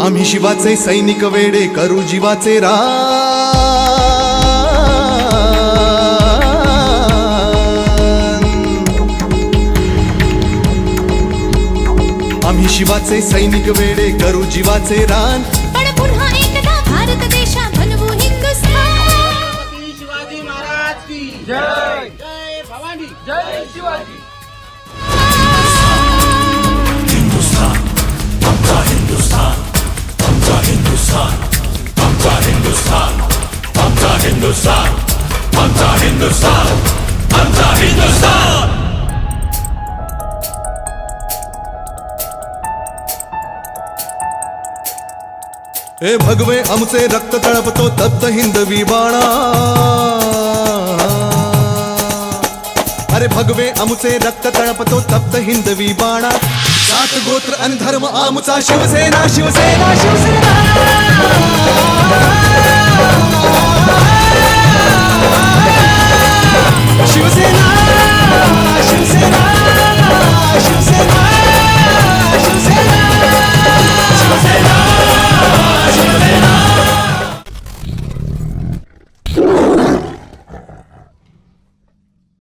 आम्ही शिवाचे सैनिक वेडे करू जीवाचे रान. आम्ही शिवाचे सैनिक वेडे करू जीवाचे रान. पण पुन्हा एकदा भारत देशा बनवू हिंदुस्थान शिवाजी महाराज की जय. जय भवानी जय शिवाजी. हिंदुस्तान आमचा हिंदुस्तान आमचा हिंदुस्तान हे भगवे आमचे रक्त तळपतो तप्त हिंदवी बाणा. अरे भगवे आमचे रक्त तळपतो तप्त हिंदवी बाणा. जात गोत्र आणि धर्म आमचा शिवसेना शिवसेना शिवसेना.